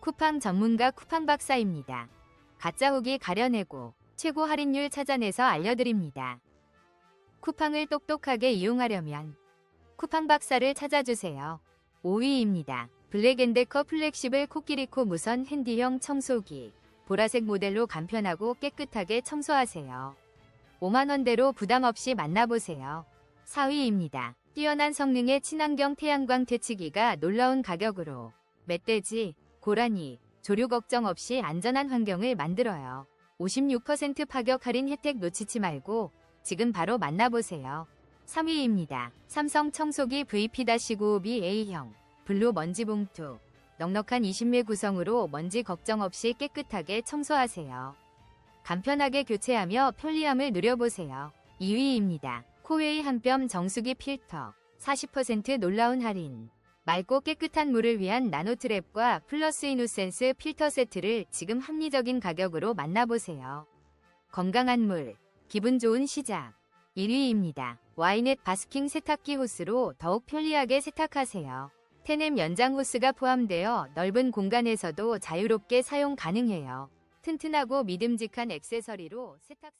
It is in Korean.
쿠팡 전문가 쿠팡 박사입니다. 가짜 후기 가려내고 최고 할인율 찾아내서 알려드립니다. 쿠팡을 똑똑하게 이용하려면 쿠팡 박사를 찾아주세요. 5위입니다. 블랙앤데커 플렉시블 코끼리코 무선 핸디형 청소기. 보라색 모델로 간편하고 깨끗하게 청소하세요. 5만원대로 부담없이 만나보세요. 4위입니다. 뛰어난 성능의 친환경 태양광 퇴치기가 놀라운 가격으로 멧돼지, 고라니, 조류 걱정 없이 안전한 환경을 만들어요. 56% 파격 할인 혜택 놓치지 말고 지금 바로 만나보세요. 3위입니다. 삼성 청소기 VP-9B A형 블루 먼지 봉투 넉넉한 20매 구성으로 먼지 걱정 없이 깨끗하게 청소하세요. 간편하게 교체하며 편리함을 누려보세요. 2위입니다. 코웨이 한뼘 정수기 필터 40% 놀라운 할인 맑고 깨끗한 물을 위한 나노트랩과 플러스 이누센스 필터 세트를 지금 합리적인 가격으로 만나보세요. 건강한 물, 기분 좋은 시작. 1위입니다. 와이넷 바스킹 세탁기 호스로 더욱 편리하게 세탁하세요. 테넴 연장 호스가 포함되어 넓은 공간에서도 자유롭게 사용 가능해요. 튼튼하고 믿음직한 액세서리로 세탁